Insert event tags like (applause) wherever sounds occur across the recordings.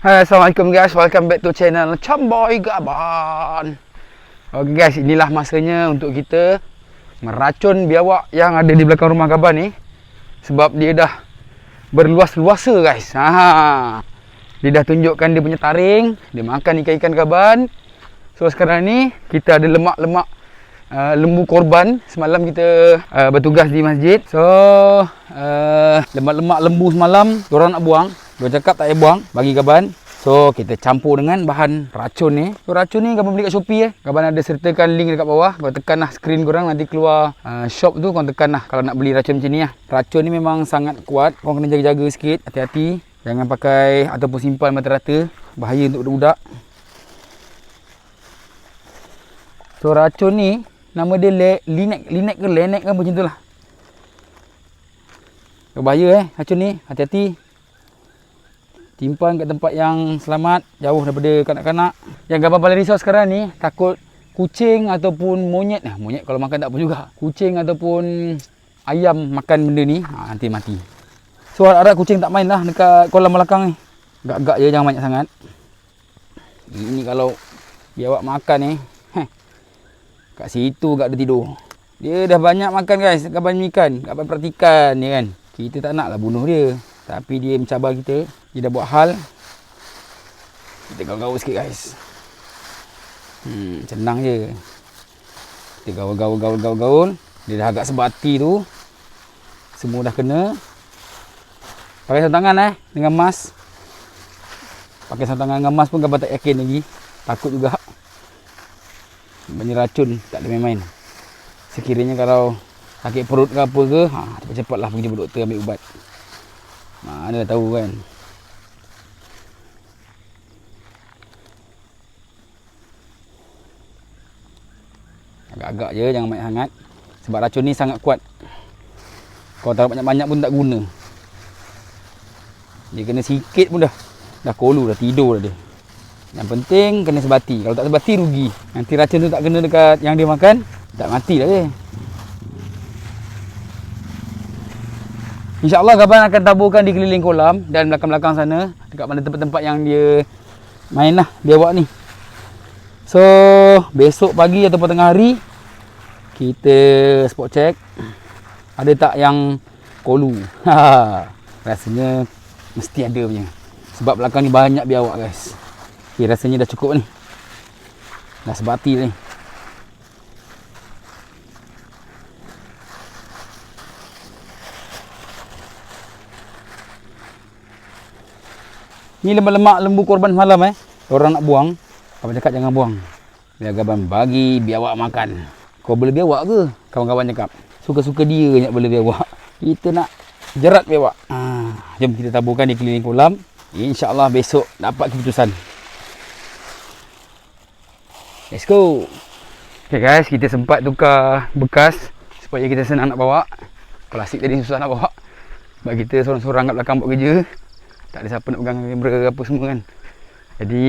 Hai, Assalamualaikum guys. Welcome back to channel Chamboy Gaban. Okay guys, inilah masanya untuk kita meracun biawak yang ada di belakang rumah Gaban ni. Sebab dia dah berluas-luasa guys. Ha. Dia dah tunjukkan dia punya taring, dia makan ikan-ikan Gaban. So sekarang ni kita ada lemak-lemak uh, lembu korban. Semalam kita uh, bertugas di masjid. So uh, lemak-lemak lembu semalam orang nak buang. Dia cakap tak payah buang bagi Gaban. So kita campur dengan bahan racun ni. So racun ni Gaban beli kat Shopee eh. Gaban ada sertakan link dekat bawah. Kau tekan lah screen korang nanti keluar uh, shop tu kau tekan lah kalau nak beli racun macam ni lah. Racun ni memang sangat kuat. Kau kena jaga-jaga sikit. Hati-hati. Jangan pakai ataupun simpan mata-rata. Bahaya untuk budak-budak. So racun ni nama dia le, linek linek ke lenek ke macam tu lah. Bahaya eh racun ni. Hati-hati. Timpan kat tempat yang selamat, jauh daripada kanak-kanak. Yang gambar paling risau sekarang ni, takut kucing ataupun monyet. Nah, monyet kalau makan tak apa juga. Kucing ataupun ayam makan benda ni, ha, nanti mati. So, harap-harap kucing tak main lah dekat kolam belakang ni. Gak-gak je, jangan banyak sangat. Ini kalau biawak makan ni, heh, kat situ gak dia tidur. Dia dah banyak makan guys, kaban ikan. Kaban perhatikan ni kan. Kita tak nak lah bunuh dia. Tapi dia mencabar kita. Dia dah buat hal. Kita gaul-gaul sikit guys. Hmm, senang je. Kita gaul-gaul-gaul-gaul-gaul. Dia dah agak sebati tu. Semua dah kena. Pakai sarung tangan eh. Dengan mask. Pakai sarung tangan dengan mask pun gambar tak yakin lagi. Takut juga. Banyak racun. Tak ada main-main. Sekiranya kalau sakit perut ke apa ke. Ha, cepat-cepat lah pergi jumpa doktor ambil ubat. Mana dah tahu kan. Agak-agak je jangan banyak sangat. Sebab racun ni sangat kuat. Kau taruh banyak-banyak pun tak guna. Dia kena sikit pun dah. Dah kolu dah tidur dah dia. Yang penting kena sebati. Kalau tak sebati rugi. Nanti racun tu tak kena dekat yang dia makan. Tak mati dah dia. InsyaAllah Gaban akan taburkan di keliling kolam dan belakang-belakang sana dekat mana tempat-tempat yang dia main lah dia buat ni. So besok pagi ataupun tengah hari kita spot check ada tak yang kolu. Ha, rasanya mesti ada punya. Sebab belakang ni banyak biawak guys. Okay, rasanya dah cukup ni. Dah sebati ni. Ni lemak-lemak lembu korban semalam eh. Orang nak buang. Abang cakap jangan buang. Biar gaban bagi biawak makan. Kau boleh biawak ke? Kawan-kawan cakap. Suka-suka dia nak boleh biawak. Kita nak jerat biawak. Ha, jom kita taburkan di keliling kolam. InsyaAllah besok dapat keputusan. Let's go. Okay guys, kita sempat tukar bekas supaya kita senang nak bawa. Plastik tadi susah nak bawa. Sebab kita seorang-seorang kat belakang buat kerja tak ada siapa nak pegang kamera apa semua kan. Jadi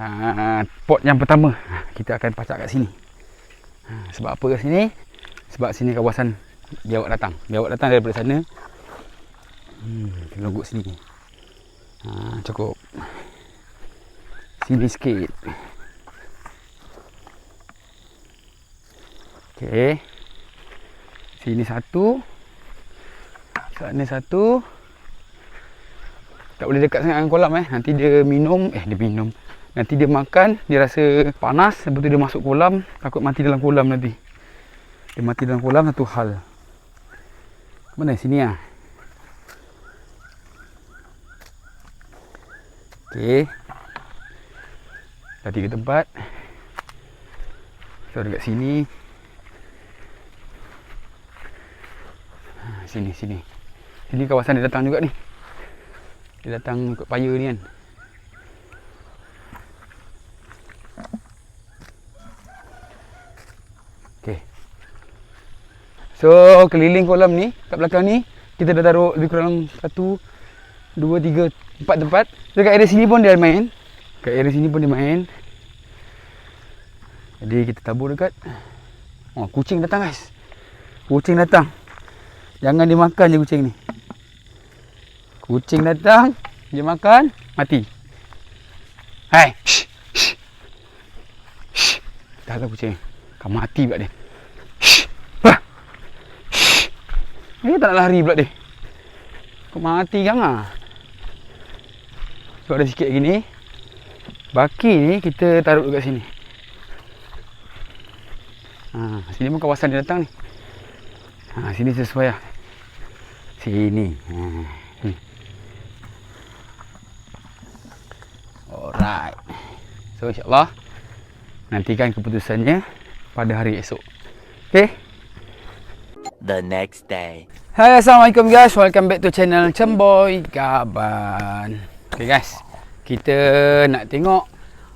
ha, pot yang pertama kita akan pacak kat sini. Ha, sebab apa kat sini? Sebab sini kawasan biawak datang. Biawak datang daripada sana. Hmm, logot sini. Ha, cukup sini sikit. Ok sini satu. Sana satu tak boleh dekat sangat dengan kolam eh. Nanti dia minum, eh dia minum. Nanti dia makan, dia rasa panas, lepas tu dia masuk kolam, takut mati dalam kolam nanti. Dia mati dalam kolam satu hal. Mana sini ah. Okey. Dah tiga tempat. So dekat sini. Ha, sini sini. Sini kawasan dia datang juga ni. Dia datang ikut paya ni kan. Okay So keliling kolam ni Kat belakang ni Kita dah taruh lebih kurang Satu Dua, tiga, empat tempat. So kat area sini pun dia main. Kat area sini pun dia main. Jadi kita tabur dekat. Oh kucing datang guys. Kucing datang. Jangan dimakan je kucing ni Kucing datang Dia makan, mati. Hai. Shh. Shh. Shh. Dah lah kucing. Kau mati pula dia. Shh. Wah. Shh. Dia tak nak lari pula dia. Kau mati kan ah. So ada sikit lagi ni. Baki ni kita taruh dekat sini. Ha, sini pun kawasan dia datang ni. Ha, sini sesuai lah. Sini. Ha, ni. Alright. So insyaAllah nantikan keputusannya pada hari esok. Okay? the next day. Hai Assalamualaikum guys Welcome back to channel Cemboy Gaban Okay guys Kita nak tengok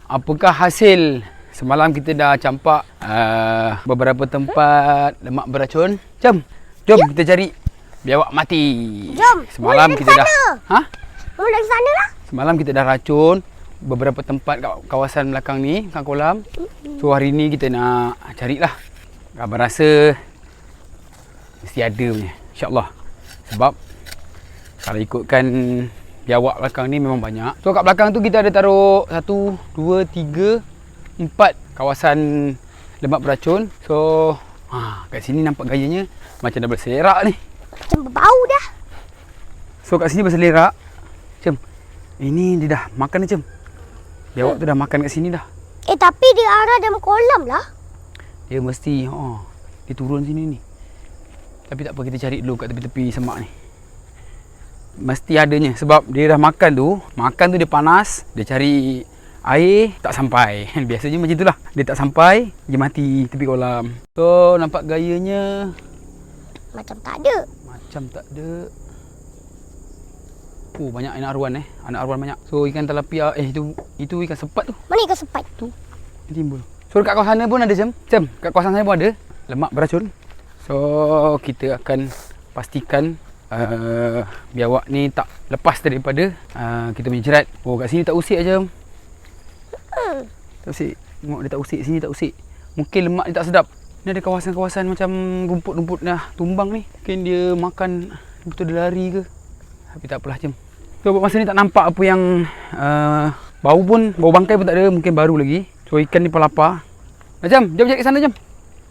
Apakah hasil Semalam kita dah campak uh, Beberapa tempat Lemak beracun Jom Jom kita cari Biawak mati Jom, Semalam kita dah. Ha? Mula dari sana lah. Semalam kita dah racun Beberapa tempat kat kawasan belakang ni Kat kolam. So hari ni kita nak carilah Abang rasa. Mesti ada punya InsyaAllah. Sebab Kalau ikutkan Biawak belakang ni memang banyak. So kat belakang tu kita ada taruh Satu Dua Tiga Empat Kawasan Lemak beracun. So ha, Kat sini nampak gayanya Macam dah berselerak ni. Macam berbau dah. So kat sini berselerak Macam Ini dia dah makan macam Biawak tu dah makan kat sini dah. Eh tapi dia arah dalam kolam lah. Dia mesti oh, Dia turun sini ni. Tapi tak apa kita cari dulu kat tepi-tepi semak ni. Mesti adanya Sebab dia dah makan tu Makan tu dia panas Dia cari air Tak sampai. (laughs) Biasanya macam itulah Dia tak sampai Dia mati tepi kolam. So nampak gayanya? Macam tak ada. Macam tak ada Oh banyak anak arwan eh Anak arwan banyak So ikan talapia Eh itu Itu ikan sepat tu Mana ikan sepat? tu timbul. So dekat kawasan sana pun ada jam. Jam kat kawasan sana pun ada lemak beracun. So kita akan pastikan uh, biawak ni tak lepas daripada uh, kita punya jerat. Oh kat sini tak usik aja. Hmm. Tak usik. Tengok dia tak usik sini tak usik. Mungkin lemak dia tak sedap. Ni ada kawasan-kawasan macam rumput-rumput dah tumbang ni. Mungkin dia makan betul dia lari ke. Tapi tak apalah jom. So buat masa ni tak nampak apa yang uh, bau pun, bau bangkai pun tak ada, mungkin baru lagi. So ikan ni pelapar. Macam, jom cari kat sana jom.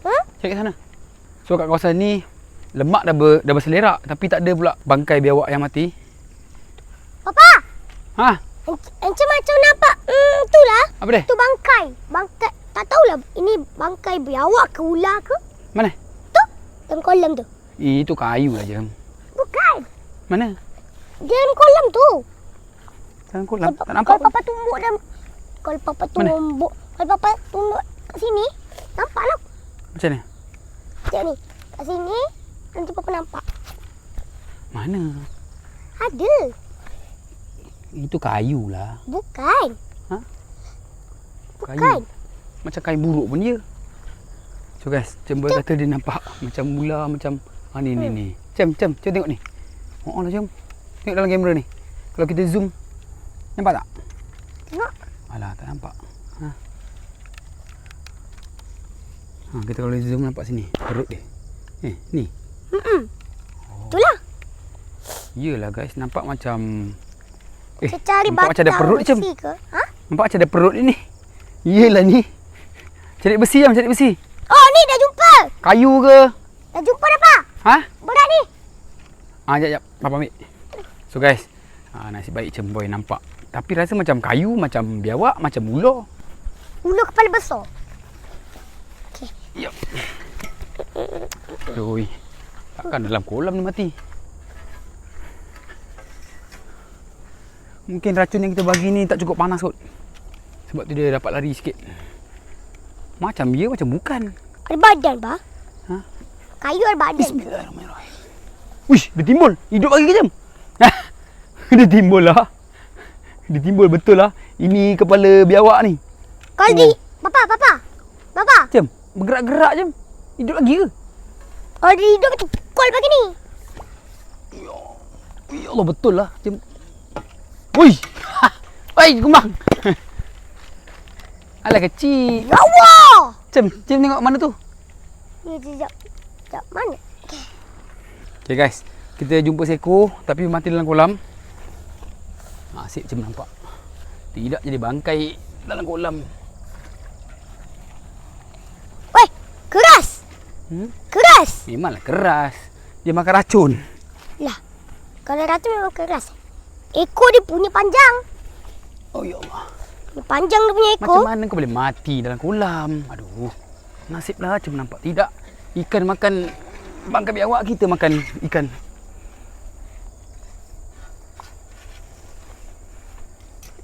Ha? Cari kat sana. So kat kawasan ni lemak dah ber, dah berselerak tapi tak ada pula bangkai biawak yang mati. Papa, Ha, encik macam nampak hmm, tu lah. apa dia? Tu bangkai. Bangkai. Tak tahulah ini bangkai biawak ke ular ke. Mana? Tu. Dalam kolam tu. Itu kayu lah jom. Bukan. Mana? Dalam kolam tu. Dalam kolam. Kalau, Tak nampak kalau papa tumbuk dalam kalau papa tumbuk, kalau papa tumbuk kat sini, nampak lah. Macam ni? Sekejap ni. Kat sini, nanti papa nampak. Mana? Ada. Itu kayu lah. Bukan. Ha? Bukan. Kayu. Macam kain buruk pun dia. So guys, Cemboy kata dia nampak macam ular macam ha ni ni ni. Cem, Cem, Cem tengok ni. Oh lah Cem. Tengok dalam kamera ni. Kalau kita zoom nampak tak? Tengok. Alah, tak nampak. Ha. Ha, kita kalau zoom nampak sini. Perut dia. Eh, ni. Mm-mm. Itulah. Yelah guys, nampak macam eh, cari nampak macam ada perut besi ke? Ha? Nampak macam ada perut ni. Yelah ni. Cari besi jam, cari besi. Oh, ni dah jumpa. Kayu ke? Dah jumpa dah, Pak. Ha? Berat ni. Ah, jap, jap. Papa ambil. So guys, ah, nasib baik Cemboy nampak. Tapi rasa macam kayu, macam biawak, macam ular. Ular kepala besar. Yup. Oi. Takkan dalam kolam ni mati. Mungkin racun yang kita bagi ni tak cukup panas kot. Sebab tu dia dapat lari sikit. Macam dia, macam bukan. Ada badan, Pak. Ha? Kayu ada badan. Bismillahirrahmanirrahim. Wish, dia timbul. Hidup lagi ke jam? (laughs) dia timbul lah. Dia timbul betul lah. Ini kepala biawak ni. Kalau Oh. di... Papa, Papa. Papa. Jam, bergerak-gerak jam. Hidup lagi ke? Kalau dia hidup macam pukul pagi ni. Ya Allah betul lah. Jam. Woi. (laughs) Oi, kembang. (laughs) Alah kecil. Lawa. Jam, jam tengok mana tu? Ni, sekejap. Sekejap. Mana? Okay guys, kita jumpa seekor tapi mati dalam kolam. Ha, asyik macam nampak. Tidak jadi bangkai dalam kolam. Weh, keras. Hmm? Keras. Memanglah keras. Dia makan racun. Lah, kalau ratu memang keras. Ekor dia punya panjang. Oh ya Allah. Panjang dia punya ekor. Macam mana kau boleh mati dalam kolam? Aduh. Nasiblah macam nampak tidak. Ikan makan bangkai biawak kita makan ikan.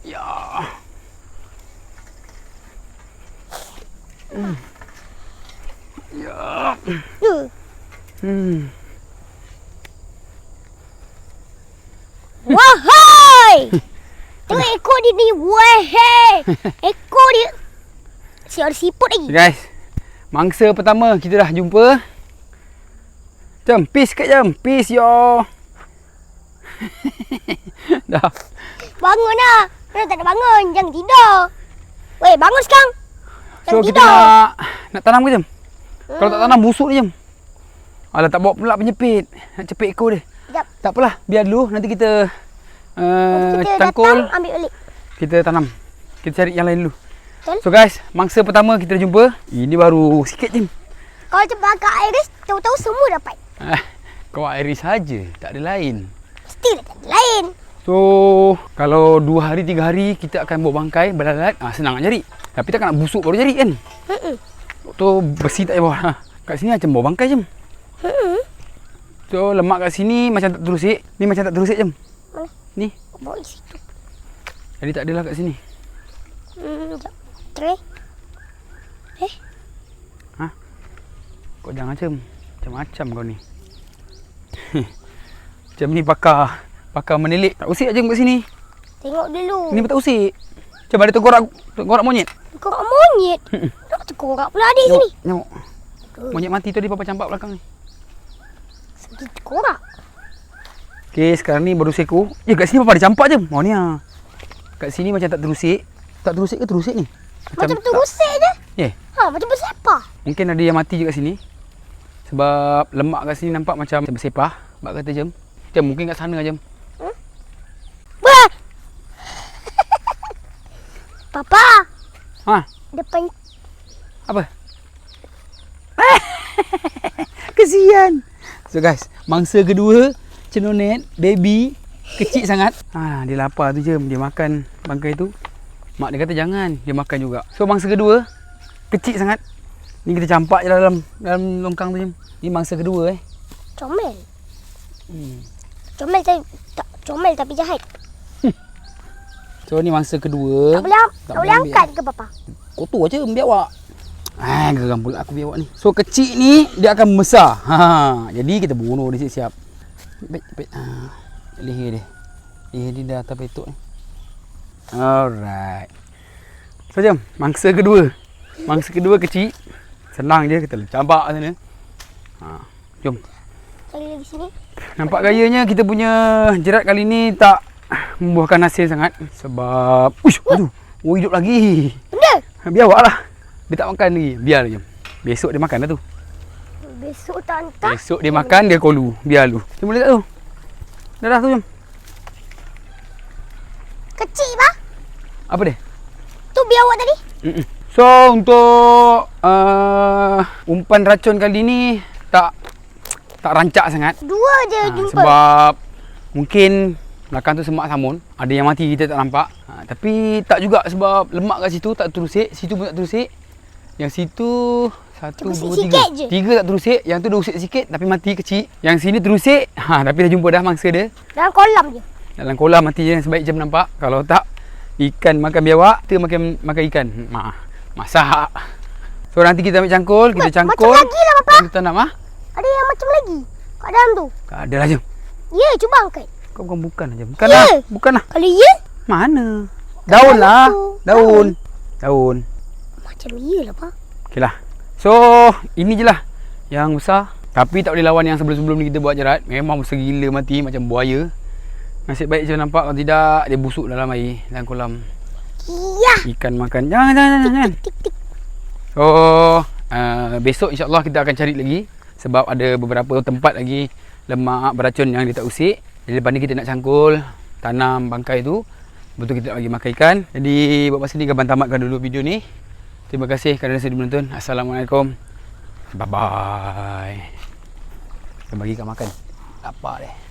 Ya. Hmm. Ya. Duh. Hmm. Wahai! Tengok ekor dia ni. Wahai! (laughs) Ekor dia. Siap ada siput lagi. Guys, mangsa pertama kita dah jumpa. Jom, peace kat jom. Peace yo. (laughs) dah. Bangun lah. Mana tak nak bangun. Jangan tidur. Weh, bangun sekarang. So kita nak nak tanam ke jom? Kalau tak Hmm. tanam busuk ni jom. Alah tak bawa pula penyepit. Nak cepit ekor dia. Sekejap. Tak apalah, biar dulu nanti kita uh, Kita cangkul, datang ambil balik. kita tanam. Kita cari yang lain dulu. Betul. So guys, mangsa pertama kita jumpa. Ini baru sikit je. Kalau cepat agak iris, tahu-tahu semua dapat. Ah, kau airi saja, tak ada lain. Mestilah tak ada lain. So, kalau dua hari, tiga hari kita akan bawa bangkai, belalat, ah, senang nak cari. Tapi takkan nak busuk baru cari kan? Hmm. Tu besi tak payah bawa. Ha, kat sini macam bawa bangkai je. Hmm. So, lemak kat sini macam tak terusik. Ni macam tak terusik je. Mana? Ni. Bawa di situ. Jadi tak adalah kat sini. Hmm, sekejap. Tray. Kau jangan macam macam-macam kau ni. (laughs) macam ni pakar pakar menilik. Tak usik aja kat sini. Tengok dulu. Ni pun tak usik. Macam ada tengkorak tengkorak monyet. Korak monyet. Nak terkorak pula di sini. Tengok. Monyet mati tu dia papa campak belakang ni. Segi terkorak. Okey, sekarang ni baru seko. Ya, kat sini papa ada campak je. Mau ni ah. Kat sini macam tak terusik. Tak terusik ke terusik ni? Macam tak- terusik je. Eh, Ha, macam bersepah. mungkin ada yang mati je kat sini. Sebab lemak kat sini nampak macam bersepah. Bak kata jam. Jam mungkin kat sana jam. Bah! Papa, Ha, depan apa? (laughs) Kesian. So guys, mangsa kedua cenonet baby kecil sangat. Ha, dia lapar tu je dia makan bangkai tu. Mak dia kata jangan, dia makan juga. So mangsa kedua kecil sangat. Ni kita campak je dalam dalam longkang tu je. Ni mangsa kedua eh. comel. Hmm. Comel tapi tak comel tapi jahat. So ni mangsa kedua. Tak boleh tak tak boleh angkat ke papa? Kotor je biawak. Ah, geram pula aku biawak ni. So kecil ni dia akan membesar. Ha, jadi kita bunuh dia siap-siap. Cepet, cepet. Ha, leher dia. Leher dia dah atas petuk ni. Alright. So jom, mangsa kedua. Mangsa kedua kecil. Senang je kita campak sana. Ha, jom. Cari lagi sini. Nampak gayanya kita punya jerat kali ni tak membuahkan hasil sangat. Sebab uish aduh oh hidup lagi. Benda. biawak lah. Dia tak makan lagi. Biar je besok dia makan dah tu. Besok tak hantar. besok dia makan dia kolu. Biar lu. Jom boleh tak tu? Dah dah tu jom. Kecil bah. apa dia? Tu biawak tadi. Mm-mm. so untuk uh, umpan racun kali ni tak tak rancak sangat. Dua je Ha, jumpa. sebab mungkin belakang tu semak samun. Ada yang mati kita tak nampak. Ha, tapi tak juga sebab lemak kat situ tak terusik. Situ pun tak terusik. Yang situ satu, Terusik dua, tiga. je. Tiga tak terusik. Yang tu dah usik sikit tapi mati kecil. Yang sini terusik. Ha, tapi dah jumpa dah mangsa dia. Dalam kolam je. Dalam kolam mati je sebaik jam nampak. Kalau tak ikan makan biawak, kita makan makan ikan. Ma, masak. So nanti kita ambil cangkul, kita Macam cangkul. lagi lah, Papa. Kita tanam ah. Ada yang macam lagi. Kat dalam tu. Tak ada lah jom. Ya, cuba angkat. Kau bukan bukan aja. Bukan Ya. lah. Bukan lah. Kalau ya, Mana? Daun lah. Daun. Daun. macam ya lah, Pak. Okey lah. So, ini je lah yang besar. Tapi tak boleh lawan yang sebelum-sebelum ni kita buat jerat. Memang besar gila mati macam buaya. Nasib baik je nampak. Kalau tidak, dia busuk dalam air. Dalam kolam. Iya. Ikan makan. Jangan, jangan, jangan. jangan. Tik, tik. So, uh, besok insyaAllah kita akan cari lagi. Sebab ada beberapa tempat lagi lemak beracun yang dia tak usik. Jadi lepas ni kita nak cangkul. tanam bangkai tu. Betul kita nak bagi makan ikan. Jadi buat masa ni Gaban tamatkan dulu video ni. Terima kasih kerana sedia menonton. Assalamualaikum. Bye bye Kita bagi ikan makan. Lapar deh